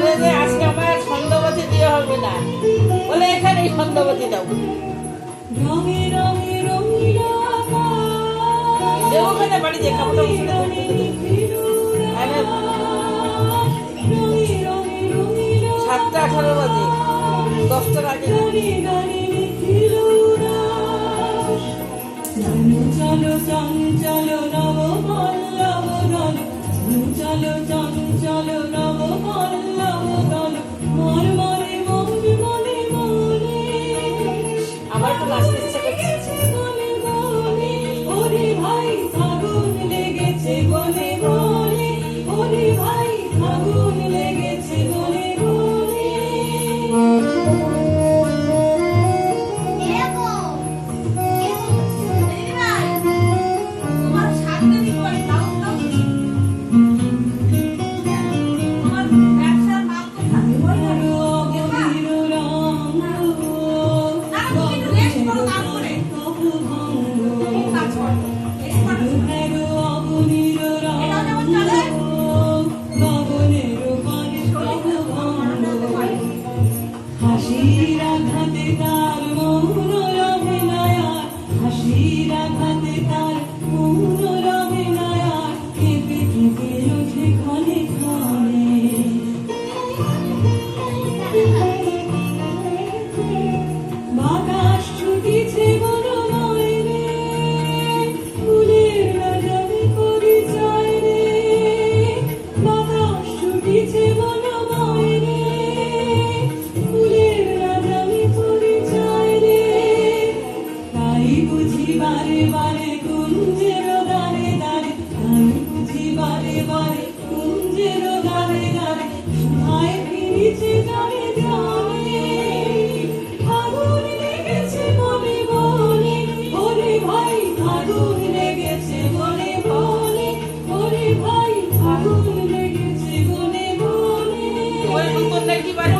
বলে যে আজকে আমার ছন্দবতী দিয়ে হবে না। বলে এখানেই ছন্দবতী দাও। ওখানে বাড়িতে কাপড় সাতটা আঠারো চলো চঞ্চল চলো নব dia. Thank you, my